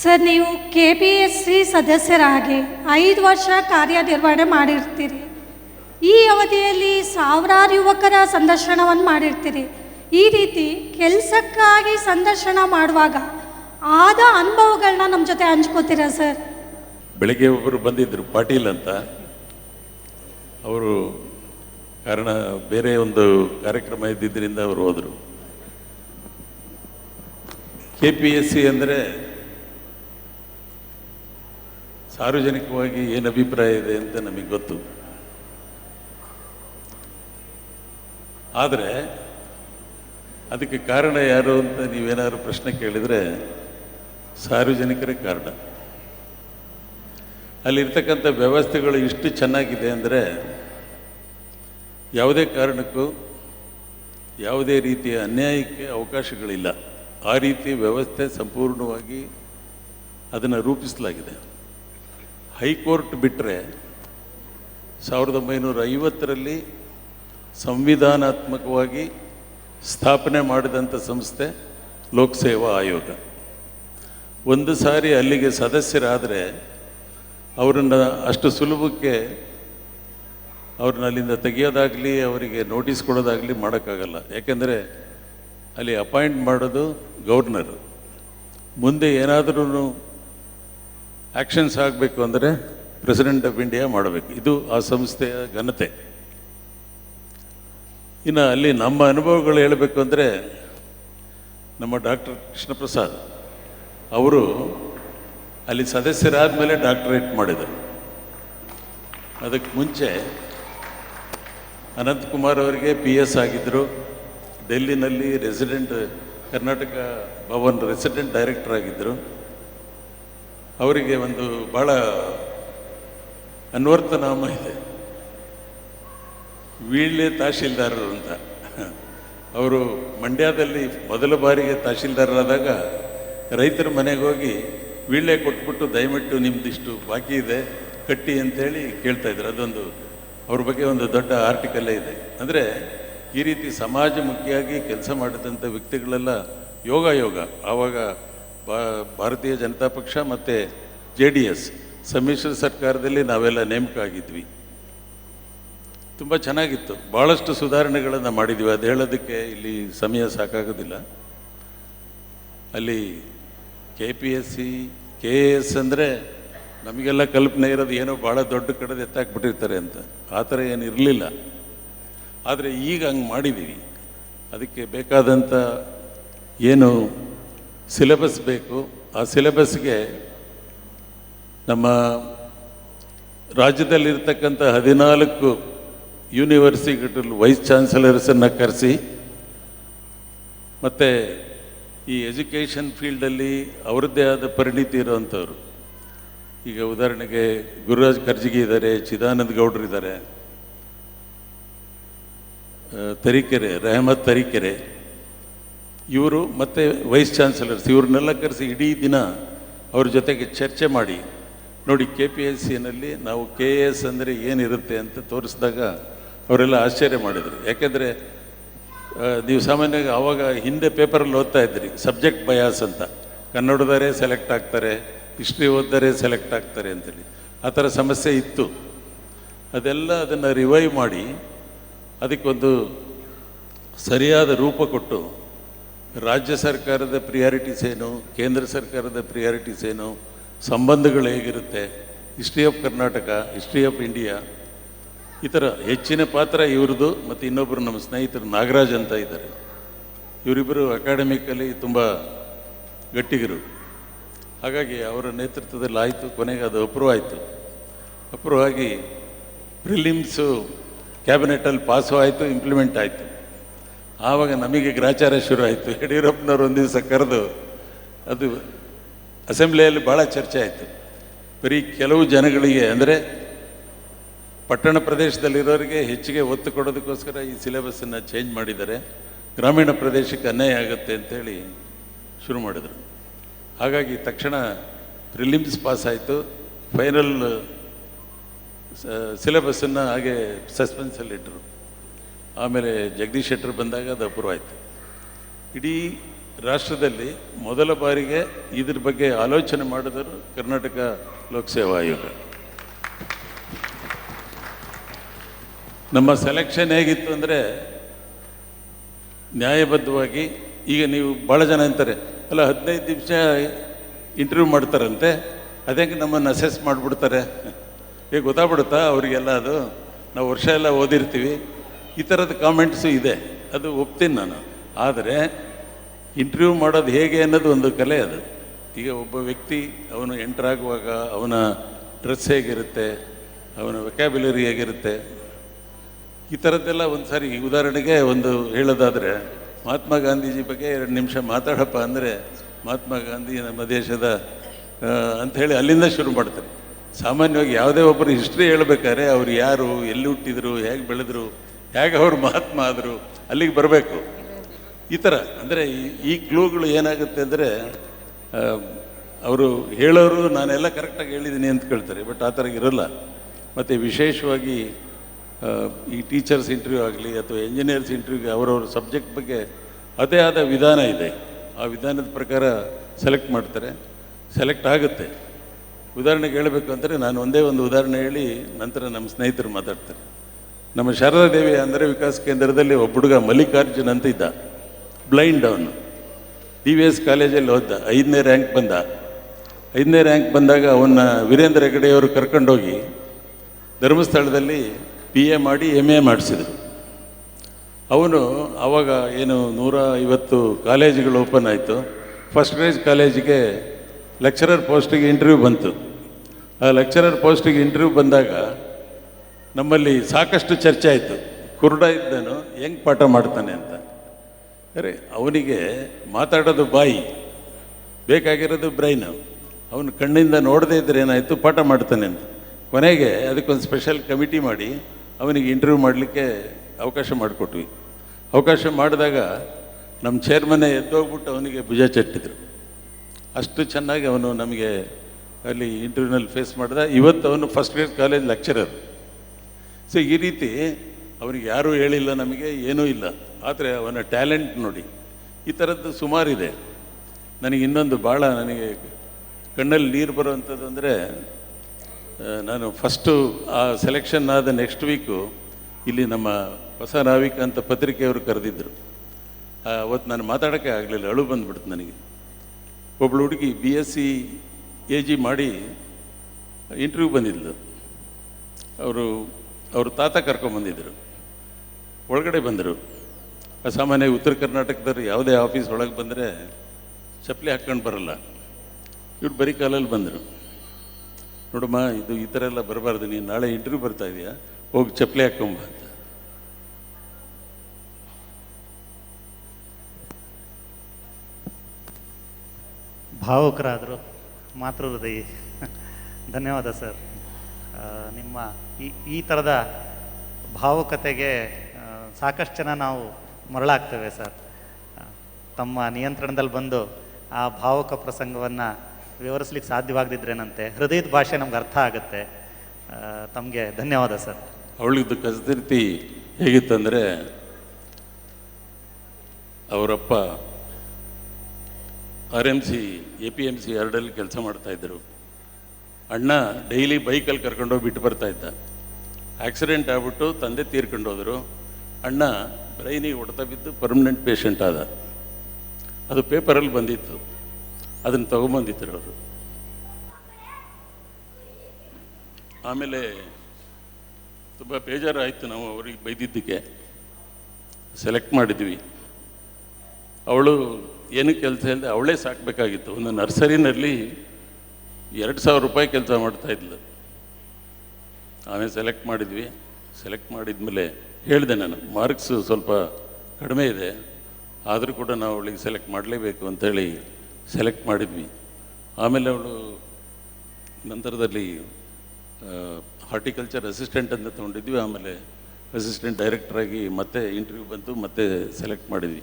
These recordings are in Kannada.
ಸರ್, ನೀವು ಕೆ ಪಿ ಎಸ್ ಸಿ ಸದಸ್ಯರಾಗಿ ಐದು ವರ್ಷ ಕಾರ್ಯನಿರ್ವಹಣೆ ಮಾಡಿರ್ತೀರಿ. ಈ ಅವಧಿಯಲ್ಲಿ ಸಾವಿರಾರು ಯುವಕರ ಸಂದರ್ಶನವನ್ನು ಮಾಡಿರ್ತೀರಿ. ಈ ರೀತಿ ಕೆಲಸಕ್ಕಾಗಿ ಸಂದರ್ಶನ ಮಾಡುವಾಗ ಆದ ಅನುಭವಗಳನ್ನ ನಮ್ಮ ಜೊತೆ ಹಂಚ್ಕೋತೀರಾ ಸರ್? ಬೆಳಗ್ಗೆ ಒಬ್ಬರು ಬಂದಿದ್ದರು ಪಾಟೀಲ್ ಅಂತ. ಅವರು ಕಾರಣ, ಬೇರೆ ಒಂದು ಕಾರ್ಯಕ್ರಮ ಇದ್ದಿದ್ದರಿಂದ ಅವರು ಹೋದರು. ಕೆ ಪಿ ಎಸ್ ಸಿ ಅಂದರೆ ಸಾರ್ವಜನಿಕವಾಗಿ ಏನು ಅಭಿಪ್ರಾಯ ಇದೆ ಅಂತ ನಮಗೆ ಗೊತ್ತು. ಆದರೆ ಅದಕ್ಕೆ ಕಾರಣ ಯಾರು ಅಂತ ನೀವೇನಾದ್ರೂ ಪ್ರಶ್ನೆ ಕೇಳಿದರೆ ಸಾರ್ವಜನಿಕರೇ ಕಾರಣ. ಅಲ್ಲಿರ್ತಕ್ಕಂಥ ವ್ಯವಸ್ಥೆಗಳು ಇಷ್ಟು ಚೆನ್ನಾಗಿದೆ ಅಂದರೆ ಯಾವುದೇ ಕಾರಣಕ್ಕೂ ಯಾವುದೇ ರೀತಿಯ ಅನ್ಯಾಯಕ್ಕೆ ಅವಕಾಶಗಳಿಲ್ಲ. ಆ ರೀತಿ ವ್ಯವಸ್ಥೆ ಸಂಪೂರ್ಣವಾಗಿ ಅದನ್ನು ರೂಪಿಸಲಾಗಿದೆ. ಹೈಕೋರ್ಟ್ ಬಿಟ್ಟರೆ ಸಾವಿರದ ಒಂಬೈನೂರ ಐವತ್ತರಲ್ಲಿ ಸಂವಿಧಾನಾತ್ಮಕವಾಗಿ ಸ್ಥಾಪನೆ ಮಾಡಿದಂಥ ಸಂಸ್ಥೆ ಲೋಕಸೇವಾ ಆಯೋಗ. ಒಂದು ಸಾರಿ ಅಲ್ಲಿಗೆ ಸದಸ್ಯರಾದರೆ ಅವರನ್ನು ಅಷ್ಟು ಸುಲಭಕ್ಕೆ ಅವ್ರನ್ನ ಅಲ್ಲಿಂದ ತೆಗೆಯೋದಾಗಲಿ, ಅವರಿಗೆ ನೋಟಿಸ್ ಕೊಡೋದಾಗಲಿ ಮಾಡೋಕ್ಕಾಗಲ್ಲ. ಯಾಕೆಂದರೆ ಅಲ್ಲಿ ಅಪಾಯಿಂಟ್ ಮಾಡೋದು ಗೌರ್ನರು. ಮುಂದೆ ಏನಾದರೂ ಆ್ಯಕ್ಷನ್ಸ್ ಆಗಬೇಕು ಅಂದರೆ ಪ್ರೆಸಿಡೆಂಟ್ ಆಫ್ ಇಂಡಿಯಾ ಮಾಡಬೇಕು. ಇದು ಆ ಸಂಸ್ಥೆಯ ಘನತೆ. ಇನ್ನು ಅಲ್ಲಿ ನಮ್ಮ ಅನುಭವಗಳು ಹೇಳಬೇಕು ಅಂದರೆ ನಮ್ಮ ಡಾಕ್ಟರ್ ಕೃಷ್ಣಪ್ರಸಾದ್ ಅವರು ಅಲ್ಲಿ ಸದಸ್ಯರಾದ ಮೇಲೆ ಡಾಕ್ಟರೇಟ್ ಮಾಡಿದರು. ಅದಕ್ಕೆ ಮುಂಚೆ ಅನಂತಕುಮಾರ್ ಅವರಿಗೆ ಪಿ ಎಸ್ ಆಗಿದ್ದರು. ಡೆಲ್ಲಿನಲ್ಲಿ resident Karnataka Bhavan resident director ಆಗಿದ್ದರು. ಅವರಿಗೆ ಒಂದು ಭಾಳ ಅನ್ವರ್ತನಾಮ ಇದೆ. ವೀಳ್ಳೆ ತಹಶೀಲ್ದಾರರು ಅಂತ. ಅವರು ಮಂಡ್ಯದಲ್ಲಿ ಮೊದಲ ಬಾರಿಗೆ ತಹಶೀಲ್ದಾರರಾದಾಗ ರೈತರ ಮನೆಗೆ ಹೋಗಿ ವೀಳ್ಯ ಕೊಟ್ಬಿಟ್ಟು ದಯವಿಟ್ಟು ನಿಮ್ದಿಷ್ಟು ಬಾಕಿ ಇದೆ, ಕಟ್ಟಿ ಅಂತೇಳಿ ಕೇಳ್ತಾ ಇದ್ರು. ಅದೊಂದು ಅವ್ರ ಬಗ್ಗೆ ಒಂದು ದೊಡ್ಡ ಆರ್ಟಿಕಲ್ಲೇ ಇದೆ. ಅಂದರೆ ಈ ರೀತಿ ಸಮಾಜಮುಖಿಯಾಗಿ ಕೆಲಸ ಮಾಡಿದಂಥ ವ್ಯಕ್ತಿಗಳೆಲ್ಲ ಯೋಗ ಯೋಗ. ಆವಾಗ ಭಾರತೀಯ ಜನತಾ ಪಕ್ಷ ಮತ್ತು ಜೆ ಡಿ ಎಸ್ ಸಮ್ಮಿಶ್ರ ಸರ್ಕಾರದಲ್ಲಿ ನಾವೆಲ್ಲ ನೇಮಕ ಆಗಿದ್ವಿ ತುಂಬ ಚೆನ್ನಾಗಿತ್ತು. ಭಾಳಷ್ಟು ಸುಧಾರಣೆಗಳನ್ನು ಮಾಡಿದ್ವಿ. ಅದು ಹೇಳೋದಕ್ಕೆ ಇಲ್ಲಿ ಸಮಯ ಸಾಕಾಗೋದಿಲ್ಲ. ಅಲ್ಲಿ K P S C, K A S ಅಂದರೆ ನಮಗೆಲ್ಲ ಕಲ್ಪನೆ ಇರೋದು ಏನೋ ಭಾಳ ದೊಡ್ಡ ಕಡೆದು ಎತ್ತಾಕ್ಬಿಟ್ಟಿರ್ತಾರೆ ಅಂತ. ಆ ಥರ ಏನು ಇರಲಿಲ್ಲ. ಆದರೆ ಈಗ ಹಂಗೆ ಮಾಡಿದ್ದೀವಿ ಅದಕ್ಕೆ ಬೇಕಾದಂಥ ಏನು ಸಿಲೆಬಸ್ ಬೇಕು. ಆ ಸಿಲೆಬಸ್ಗೆ ನಮ್ಮ ರಾಜ್ಯದಲ್ಲಿರ್ತಕ್ಕಂಥ ಹದಿನಾಲ್ಕು ಯೂನಿವರ್ಸಿಟಿಗಳು, ವೈಸ್ ಚಾನ್ಸಲರ್ಸನ್ನು ಕರೆಸಿ, ಮತ್ತು ಈ ಎಜುಕೇಷನ್ ಫೀಲ್ಡಲ್ಲಿ ಅವರದ್ದೇ ಆದ ಪರಿಣಿತಿ ಇರೋವಂಥವ್ರು. ಈಗ ಉದಾಹರಣೆಗೆ ಗುರುರಾಜ್ ಕರ್ಜಿಗಿ ಇದ್ದಾರೆ, ಚಿದಾನಂದ ಗೌಡ್ರು ಇದ್ದಾರೆ ತರೀಕೆರೆ, ರೆಹಮತ್ ತರೀಕೆರೆ. ಇವರು ಮತ್ತು ವೈಸ್ ಚಾನ್ಸಲರ್ಸ್, ಇವ್ರನ್ನೆಲ್ಲ ಕರೆಸಿ ಇಡೀ ದಿನ ಅವ್ರ ಜೊತೆಗೆ ಚರ್ಚೆ ಮಾಡಿ. ನೋಡಿ ಕೆ ಪಿ ಎಸ್ ಸಿನಲ್ಲಿ ನಾವು ಕೆ ಎ ಎಸ್ ಅಂದರೆ ಏನಿರುತ್ತೆ ಅಂತ ತೋರಿಸಿದಾಗ ಅವರೆಲ್ಲ ಆಶ್ಚರ್ಯ ಮಾಡಿದರು. ಯಾಕೆಂದರೆ ನೀವು ಸಾಮಾನ್ಯವಾಗಿ ಆವಾಗ ಹಿಂದೆ ಪೇಪರಲ್ಲಿ ಓದ್ತಾ ಇದ್ರಿ, ಸಬ್ಜೆಕ್ಟ್ ಬಯಾಸ್ ಅಂತ. ಕನ್ನಡದವರೇ ಸೆಲೆಕ್ಟ್ ಆಗ್ತಾರೆ, ಹಿಸ್ಟ್ರಿ ಓದ್ದರೆ ಸೆಲೆಕ್ಟ್ ಆಗ್ತಾರೆ ಅಂತೇಳಿ. ಆ ಥರ ಸಮಸ್ಯೆ ಇತ್ತು. ಅದೆಲ್ಲ ಅದನ್ನು ರಿವೈವ್ ಮಾಡಿ, ಅದಕ್ಕೊಂದು ಸರಿಯಾದ ರೂಪ ಕೊಟ್ಟು ರಾಜ್ಯ ಸರ್ಕಾರದ ಪ್ರಿಯಾರಿಟೀಸ್ ಏನು, ಕೇಂದ್ರ ಸರ್ಕಾರದ ಪ್ರಿಯಾರಿಟೀಸ್ ಏನು, ಸಂಬಂಧಗಳು ಹೇಗಿರುತ್ತೆ history of Karnataka history of India ಈ ಥರ ಹೆಚ್ಚಿನ ಪಾತ್ರ ಇವ್ರದ್ದು ಮತ್ತು ಇನ್ನೊಬ್ಬರು ನಮ್ಮ ಸ್ನೇಹಿತರು ನಾಗರಾಜ್ ಅಂತ ಇದ್ದಾರೆ. ಇವರಿಬ್ಬರು ಅಕಾಡೆಮಿಕಲ್ಲಿ ತುಂಬ ಗಟ್ಟಿಗರು. ಹಾಗಾಗಿ ಅವರ ನೇತೃತ್ವದಲ್ಲಿ ಆಯಿತು, ಕೊನೆಗೆ ಅದು ಅಪ್ರೂವ್ ಆಯಿತು. ಅಪ್ರೂವ್ ಆಗಿ ಪ್ರಿಲಿಮ್ಸು ಕ್ಯಾಬಿನೆಟಲ್ಲಿ ಪಾಸು ಆಯಿತು ಇಂಪ್ಲಿಮೆಂಟ್ ಆಯಿತು. ಆವಾಗ ನಮಗೆ ಗ್ರಾಚಾರ ಶುರು ಆಯಿತು. ಯಡಿಯೂರಪ್ಪನವರು ಒಂದು ದಿವಸ ಕರೆದು ಅದು ಅಸೆಂಬ್ಲಿಯಲ್ಲಿ ಭಾಳ ಚರ್ಚೆ ಆಯಿತು. ಬರೀ ಕೆಲವು ಜನಗಳಿಗೆ ಅಂದರೆ ಪಟ್ಟಣ ಪ್ರದೇಶದಲ್ಲಿರೋರಿಗೆ ಹೆಚ್ಚಿಗೆ ಒತ್ತು ಕೊಡೋದಕ್ಕೋಸ್ಕರ ಈ ಸಿಲೆಬಸ್ಸನ್ನು ಚೇಂಜ್ ಮಾಡಿದ್ದಾರೆ. ಗ್ರಾಮೀಣ ಪ್ರದೇಶಕ್ಕೆ ಅನ್ಯಾಯ ಆಗುತ್ತೆ ಅಂತೇಳಿ ಶುರು ಮಾಡಿದರು. ಹಾಗಾಗಿ ತಕ್ಷಣ ಪ್ರಿಲಿಮ್ಸ್ ಪಾಸ್ ಆಯಿತು. ಫೈನಲ್ ಸಿಲೆಬಸ್ಸನ್ನು ಹಾಗೆ ಸಸ್ಪೆನ್ಸಲ್ಲಿಟ್ಟರು ಆಮೇಲೆ ಜಗದೀಶ್ ಶೆಟ್ಟರ್ ಬಂದಾಗ ಅದು ಅಪ್ರೂವ್ ಆಯಿತು ಇಡೀ ರಾಷ್ಟ್ರದಲ್ಲಿ ಮೊದಲ ಬಾರಿಗೆ ಇದ್ರ ಬಗ್ಗೆ ಆಲೋಚನೆ ಮಾಡಿದರು ಕರ್ನಾಟಕ ಲೋಕಸೇವಾ ಆಯೋಗ. ನಮ್ಮ ಸೆಲೆಕ್ಷನ್ ಹೇಗಿತ್ತು ಅಂದರೆ ನ್ಯಾಯಬದ್ಧವಾಗಿ, ಈಗ ನೀವು ಭಾಳ ಜನ ಅಂತಾರೆ, ಅಲ್ಲ ಹದಿನೈದು ನಿಮಿಷ ಇಂಟರ್ವ್ಯೂ ಮಾಡ್ತಾರಂತೆ ಅದೇಗೆ ನಮ್ಮನ್ನು ಅಸೆಸ್ ಮಾಡಿಬಿಡ್ತಾರೆ. ಈಗ ಗೊತ್ತಾಗ್ಬಿಡುತ್ತಾ ಅವರಿಗೆಲ್ಲ ಅದು? ನಾವು ವರ್ಷ ಎಲ್ಲ ಓದಿರ್ತೀವಿ. ಈ ಥರದ ಕಾಮೆಂಟ್ಸು ಇದೆ. ಅದು ಒಪ್ತೀನಿ ನಾನು. ಆದರೆ ಇಂಟರ್ವ್ಯೂ ಮಾಡೋದು ಹೇಗೆ ಅನ್ನೋದು ಒಂದು ಕಲೆ ಅದು. ಈಗ ಒಬ್ಬ ವ್ಯಕ್ತಿ, ಅವನು ಎಂಟರ್ ಆಗುವಾಗ ಅವನ ಡ್ರೆಸ್ ಹೇಗಿರುತ್ತೆ, ಅವನ ವೆಕ್ಯಾಬ್ಯುಲರಿ ಹೇಗಿರುತ್ತೆ, ಈ ಥರದ್ದೆಲ್ಲ ಒಂದು ಸಾರಿ ಉದಾಹರಣೆಗೆ ಒಂದು ಹೇಳೋದಾದರೆ, ಮಹಾತ್ಮ ಗಾಂಧೀಜಿ ಬಗ್ಗೆ ಎರಡು ನಿಮಿಷ ಮಾತಾಡಪ್ಪ ಅಂದರೆ, ಮಹಾತ್ಮ ಗಾಂಧಿ ನಮ್ಮ ದೇಶದ ಅಂಥೇಳಿ ಅಲ್ಲಿಂದ ಶುರು ಮಾಡ್ತಾರೆ. ಸಾಮಾನ್ಯವಾಗಿ ಯಾವುದೇ ಒಬ್ಬರು ಹಿಸ್ಟ್ರಿ ಹೇಳ್ಬೇಕಾದ್ರೆ ಅವ್ರು ಯಾರು, ಎಲ್ಲಿ ಹುಟ್ಟಿದ್ರು, ಹೇಗೆ ಬೆಳೆದ್ರು ಹೇಗೆ ಅವ್ರು ಮಹಾತ್ಮ ಆದರು ಅಲ್ಲಿಗೆ ಬರಬೇಕು. ಈ ಥರ, ಅಂದರೆ ಈ ಕ್ಲೂಗಳು ಏನಾಗುತ್ತೆ ಅಂದರೆ ಅವರು ಹೇಳೋರು ನಾನೆಲ್ಲ ಕರೆಕ್ಟಾಗಿ ಹೇಳಿದ್ದೀನಿ ಅಂತ ಕೇಳ್ತಾರೆ, ಬಟ್ ಆ ಥರ ಇರೋಲ್ಲ. ಮತ್ತು ವಿಶೇಷವಾಗಿ ಈ ಟೀಚರ್ಸ್ ಇಂಟರ್ವ್ಯೂ ಆಗಲಿ ಅಥವಾ ಇಂಜಿನಿಯರ್ಸ್ ಇಂಟರ್ವ್ಯೂಗೆ ಅವರವ್ರ ಸಬ್ಜೆಕ್ಟ್ ಬಗ್ಗೆ ಅದೇ ಆದ ವಿಧಾನ ಇದೆ. ಆ ವಿಧಾನದ ಪ್ರಕಾರ ಸೆಲೆಕ್ಟ್ ಮಾಡ್ತಾರೆ. ಸೆಲೆಕ್ಟ್ ಆಗುತ್ತೆ. ಉದಾಹರಣೆಗೆ ಹೇಳಬೇಕು ಅಂದರೆ, ನಾನು ಒಂದೇ ಒಂದು ಉದಾಹರಣೆ ಹೇಳಿ ನಂತರ ನಮ್ಮ ಸ್ನೇಹಿತರು ಮಾತಾಡ್ತಾರೆ. ನಮ್ಮ ಶಾರದಾ ದೇವಿ ಅಂದರೆ ವಿಕಾಸ ಕೇಂದ್ರದಲ್ಲಿ ಒಬ್ಬ ಹುಡುಗ ಮಲ್ಲಿಕಾರ್ಜುನ್ ಅಂತ ಇದ್ದ. ಬ್ಲೈಂಡ್ ಅವನು. ಡಿ ವಿ ಎಸ್ ಕಾಲೇಜಲ್ಲಿ ಓದ್ದ. ಐದನೇ ರ್ಯಾಂಕ್ ಬಂದ. ಐದನೇ ರ್ಯಾಂಕ್ ಬಂದಾಗ ಅವನ್ನ ವೀರೇಂದ್ರ ಹೆಗಡೆಯವರು ಕರ್ಕೊಂಡೋಗಿ ಧರ್ಮಸ್ಥಳದಲ್ಲಿ ಪಿ ಎ ಮಾಡಿ ಎಂ ಎ ಮಾಡಿಸಿದರು. ಅವನು ಆವಾಗ ಏನು ನೂರ ಐವತ್ತು ಕಾಲೇಜುಗಳು ಓಪನ್ ಆಯಿತು. ಫಸ್ಟ್ ಪ್ರೈಸ್ ಕಾಲೇಜಿಗೆ ಲೆಕ್ಚರರ್ ಪೋಸ್ಟಿಗೆ ಇಂಟರ್ವ್ಯೂ ಬಂತು. ಆ ಲೆಕ್ಚರರ್ ಪೋಸ್ಟಿಗೆ ಇಂಟರ್ವ್ಯೂ ಬಂದಾಗ ನಮ್ಮಲ್ಲಿ ಸಾಕಷ್ಟು ಚರ್ಚೆ ಆಯಿತು. ಕುರುಡ ಇದ್ದನು, ಹೆಂಗೆ ಪಾಠ ಮಾಡ್ತಾನೆ ಅಂತ. ಅರೆ, ಅವನಿಗೆ ಮಾತಾಡೋದು ಬಾಯಿ, ಬೇಕಾಗಿರೋದು ಬ್ರೈನ್. ಅವನು ಕಣ್ಣಿಂದ ನೋಡದೇ ಇದ್ರೆ ಏನಾಯಿತು, ಪಾಠ ಮಾಡ್ತಾನೆ ಅಂತ. ಕೊನೆಗೆ ಅದಕ್ಕೊಂದು ಸ್ಪೆಷಲ್ ಕಮಿಟಿ ಮಾಡಿ ಅವನಿಗೆ ಇಂಟರ್ವ್ಯೂ ಮಾಡಲಿಕ್ಕೆ ಅವಕಾಶ ಮಾಡಿಕೊಟ್ವಿ. ಅವಕಾಶ ಮಾಡಿದಾಗ ನಮ್ಮ ಚೇರ್ಮನ್ನೇ ಎದ್ದೋಗ್ಬಿಟ್ಟು ಅವನಿಗೆ ಭುಜ ಚಟ್ಟಿದ್ರು. ಅಷ್ಟು ಚೆನ್ನಾಗಿ ಅವನು ನಮಗೆ ಅಲ್ಲಿ ಇಂಟರ್ವ್ಯೂನಲ್ಲಿ ಫೇಸ್ ಮಾಡಿದ. ಇವತ್ತು ಅವನು first grade college lecturer so ಈ ರೀತಿ ಅವನಿಗೆ ಯಾರೂ ಹೇಳಿಲ್ಲ ನಮಗೆ, ಏನೂ ಇಲ್ಲ. ಆದರೆ ಅವನ ಟ್ಯಾಲೆಂಟ್ ನೋಡಿ, ಈ ಥರದ್ದು ಸುಮಾರಿದೆ. ನನಗೆ ಇನ್ನೊಂದು ಭಾಳ ನನಗೆ ಕಣ್ಣಲ್ಲಿ ನೀರು ಬರುವಂಥದ್ದು ಅಂದರೆ ನಾನು ಫಸ್ಟು ಆ ಸೆಲೆಕ್ಷನ್ ಆದ ನೆಕ್ಸ್ಟ್ ವೀಕು ಇಲ್ಲಿ ನಮ್ಮ ಹೊಸ ನಾವಿಕ ಅಂತ ಪತ್ರಿಕೆಯವರು ಕರೆದಿದ್ದರು ಅವತ್ತು ನಾನು ಮಾತಾಡೋಕ್ಕೆ ಆಗಲಿಲ್ಲ, ಅಳು ಬಂದ್ಬಿಡ್ತು ನನಗೆ. ಒಬ್ಬಳು ಹುಡುಗಿ B S C A G ಮಾಡಿ ಇಂಟರ್ವ್ಯೂ ಬಂದಿದ್ಲು. ಅವರು ಅವರು ತಾತ ಕರ್ಕೊಂಬಂದಿದ್ದರು ಒಳಗಡೆ ಬಂದರು. ಅಸಾಮಾನ್ಯ ಉತ್ತರ ಕರ್ನಾಟಕದವ್ರು ಯಾವುದೇ ಆಫೀಸ್ ಒಳಗೆ ಬಂದರೆ ಚಪ್ಪಲಿ ಹಾಕ್ಕೊಂಡು ಬರಲ್ಲ. ಇವ್ರು ಬರೀ ಕಾಲಲ್ಲಿ ಬಂದರು. ನೋಡಮ್ಮ, ಇದು ಈ ಥರ ಎಲ್ಲ ಬರಬಾರ್ದು, ನೀನು ನಾಳೆ ಇಂಟರ್ವ್ಯೂ ಬರ್ತಾ ಇದೆಯಾ? ಹೋಗಿ ಚಪ್ಪಲಿ ಹಾಕ್ಕೊಂಬ ಅಂತ. ಭಾವುಕರಾದರು. ಮಾತೃ ಹೃದಯಿ. ಧನ್ಯವಾದ ಸರ್. ನಿಮ್ಮ ಈ ಈ ಥರದ ಭಾವುಕತೆಗೆ ಸಾಕಷ್ಟು ಜನ ನಾವು ಮರಳಾಗ್ತೇವೆ ಸರ್. ತಮ್ಮ ನಿಯಂತ್ರಣದಲ್ಲಿ ಬಂದು ಆ ಭಾವುಕ ಪ್ರಸಂಗವನ್ನು ವಿವರಿಸ್ಲಿಕ್ಕೆ ಸಾಧ್ಯವಾಗದಿದ್ರೇನಂತೆ, ಹೃದಯದ ಭಾಷೆ ನಮ್ಗೆ ಅರ್ಥ ಆಗುತ್ತೆ. ತಮಗೆ ಧನ್ಯವಾದ ಸರ್. ಅವಳಿದ್ದು ಕಸದಿರ್ತಿ ಹೇಗಿತ್ತಂದರೆ, ಅವರಪ್ಪ R M C, A P M C ಎರಡಲ್ಲಿ ಕೆಲಸ ಮಾಡ್ತಾಯಿದ್ರು ಅಣ್ಣ ಡೈಲಿ ಬೈಕಲ್ಲಿ ಕರ್ಕೊಂಡೋಗಿ ಬಿಟ್ಟು ಬರ್ತಾ ಇದ್ದ. ಆಕ್ಸಿಡೆಂಟ್ ಆಗ್ಬಿಟ್ಟು ತಂದೆ ತೀರ್ಕೊಂಡೋದ್ರು. ಅಣ್ಣ ಬ್ರೈನಿಗೆ ಹೊಡೆತ ಬಿದ್ದು ಪರ್ಮನೆಂಟ್ ಪೇಷಂಟ್ ಆದ. ಅದು ಪೇಪರಲ್ಲಿ ಬಂದಿತ್ತು. ಅದನ್ನು ತೊಗೊಂಬಂದಿದ್ರು ಅವರು. ಆಮೇಲೆ ತುಂಬ ಬೇಜಾರಾಯಿತು ನಾವು ಅವ್ರಿಗೆ ಬೈದಿದ್ದಕ್ಕೆ. ಸೆಲೆಕ್ಟ್ ಮಾಡಿದ್ವಿ. ಅವಳು ಏನು ಕೆಲಸ ಇಲ್ಲದೆ ಅವಳೇ ಸಾಕಬೇಕಾಗಿತ್ತು. ಒಂದು ನರ್ಸರಿನಲ್ಲಿ ಎರಡು ಸಾವಿರ ರೂಪಾಯಿ ಕೆಲಸ ಮಾಡ್ತಾ ಇದ್ಲು. ಆಮೇಲೆ ಸೆಲೆಕ್ಟ್ ಮಾಡಿದ್ವಿ. ಸೆಲೆಕ್ಟ್ ಮಾಡಿದ್ಮೇಲೆ ಹೇಳಿದೆ ನಾನು ಮಾರ್ಕ್ಸ್ ಸ್ವಲ್ಪ ಕಡಿಮೆ ಇದೆ, ಆದರೂ ಕೂಡ ನಾವು ಅವಳಿಗೆ ಸೆಲೆಕ್ಟ್ ಮಾಡಲೇಬೇಕು ಅಂತೇಳಿ ಸೆಲೆಕ್ಟ್ ಮಾಡಿದ್ವಿ. ಆಮೇಲೆ ಅವಳು ನಂತರದಲ್ಲಿ ಹಾರ್ಟಿಕಲ್ಚರ್ ಅಸಿಸ್ಟೆಂಟ್ ಅಂತ ತೊಗೊಂಡಿದ್ವಿ. ಆಮೇಲೆ ಅಸಿಸ್ಟೆಂಟ್ ಡೈರೆಕ್ಟ್ರಾಗಿ ಮತ್ತೆ ಇಂಟರ್ವ್ಯೂ ಬಂತು, ಮತ್ತೆ ಸೆಲೆಕ್ಟ್ ಮಾಡಿದ್ವಿ.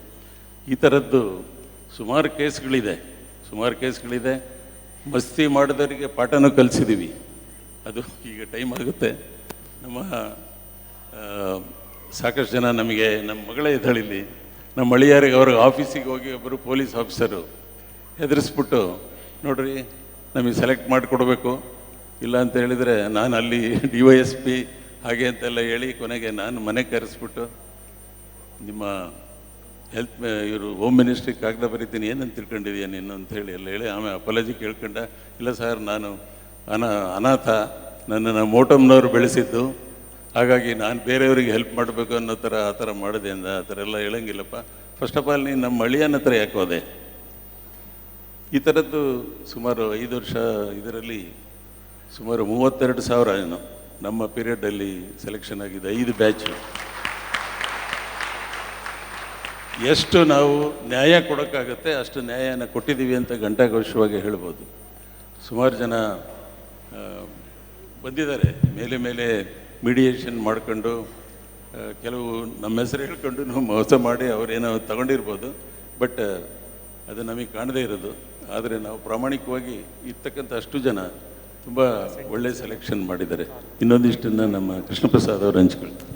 ಈ ಥರದ್ದು ಸುಮಾರು ಕೇಸ್ಗಳಿದೆ ಸುಮಾರು ಕೇಸ್ಗಳಿದೆ ಮಸ್ತಿ ಮಾಡಿದವರಿಗೆ ಪಾಠನೂ ಕಲಿಸಿದ್ದೀವಿ ಅದು ಈಗ ಟೈಮ್ ಆಗುತ್ತೆ. ನಮ್ಮ ಸಾಕಷ್ಟು ಜನ ನಮಗೆ, ನಮ್ಮ ಮಗಳೇ ಇದ್ದಳಿಲಿ ನಮ್ಮ ಅಳಿಯಾರಿಗೆ ಅವ್ರಿಗೆ ಆಫೀಸಿಗೆ ಹೋಗಿ ಒಬ್ಬರು ಪೊಲೀಸ್ ಆಫೀಸರು ಹೆದರಿಸ್ಬಿಟ್ಟು, ನೋಡ್ರಿ, ನಮಗೆ ಸೆಲೆಕ್ಟ್ ಮಾಡಿಕೊಡ್ಬೇಕು. ಇಲ್ಲ ಅಂತ ಹೇಳಿದರೆ ನಾನು ಅಲ್ಲಿ ಡಿ ವೈ ಎಸ್ ಪಿ ಹಾಗೆ ಅಂತೆಲ್ಲ ಹೇಳಿ ಕೊನೆಗೆ ನಾನು ಮನೆಗೆ ಕರೆಸ್ಬಿಟ್ಟು ನಿಮ್ಮ ಹೆಲ್ತ್ ಇವರು ಹೋಮ್ ಮಿನಿಸ್ಟ್ರಿಗೆ ಕಾಗದ ಬರೀತೀನಿ, ಏನಂತ ತಿಳ್ಕೊಂಡಿದ್ಯಾ ನೀನು ಅಂತ ಹೇಳಿ, ಎಲ್ಲ ಹೇಳಿ ಆಮೇಲೆ ಅಪಾಲಜಿ ಕೇಳ್ಕೊಂಡ, ಇಲ್ಲ ಸರ್ ನಾನು ಅನಾ, ಅನಾಥ, ನನ್ನನ್ನು ಮೋಟಮ್ನವರು ಬೆಳೆಸಿದ್ದು, ಹಾಗಾಗಿ ನಾನು ಬೇರೆಯವರಿಗೆ ಹೆಲ್ಪ್ ಮಾಡಬೇಕು ಅನ್ನೋ ಥರ ಆ ಥರ ಮಾಡಿದೆ ಅಂದ, ಆ ಥರ ಎಲ್ಲ ಹೇಳಂಗಿಲ್ಲಪ್ಪ. ಫಸ್ಟ್ ಆಫ್ ಆಲ್ ನೀನು ನಮ್ಮ ಅಳಿಯನ ಹತ್ರ ಯಾಕೆ ಹೋದೆ? ಈ ಥರದ್ದು ಸುಮಾರು ಐದು ವರ್ಷ ಇದರಲ್ಲಿ ಸುಮಾರು ಮೂವತ್ತೆರಡು ಸಾವಿರ ಏನು, ನಮ್ಮ ಪೀರಿಯಡಲ್ಲಿ ಸೆಲೆಕ್ಷನ್ ಆಗಿದೆ ಐದು ಬ್ಯಾಚು ಎಷ್ಟು ನಾವು ನ್ಯಾಯ ಕೊಡೋಕ್ಕಾಗತ್ತೆ ಅಷ್ಟು ನ್ಯಾಯನ ಕೊಟ್ಟಿದ್ದೀವಿ ಅಂತ ಘಂಟಾಘೋಷವಾಗಿ ಹೇಳ್ಬೋದು. ಸುಮಾರು ಜನ ಬಂದಿದ್ದಾರೆ. ಮೇಲೆ ಮೇಲೆ ಮೀಡಿಯೇಷನ್ ಮಾಡ್ಕೊಂಡು ಕೆಲವು ನಮ್ಮ ಹೆಸರು ಹೇಳ್ಕೊಂಡು ನಾವು ಮೋಸ ಮಾಡಿ ಅವರೇನೋ ತಗೊಂಡಿರ್ಬೋದು. ಬಟ್ ಅದು ನಮಗೆ ಕಾಣದೇ ಇರೋದು. ಆದರೆ ನಾವು ಪ್ರಾಮಾಣಿಕವಾಗಿ ಇರ್ತಕ್ಕಂಥ ಅಷ್ಟು ಜನ ತುಂಬ ಒಳ್ಳೆ ಸೆಲೆಕ್ಷನ್ ಮಾಡಿದ್ದಾರೆ. ಇನ್ನೊಂದಿಷ್ಟನ್ನು ನಮ್ಮ ಕೃಷ್ಣಪ್ರಸಾದ್ ಅವರು ಹಂಚ್ಕೊಳ್ತಾರೆ.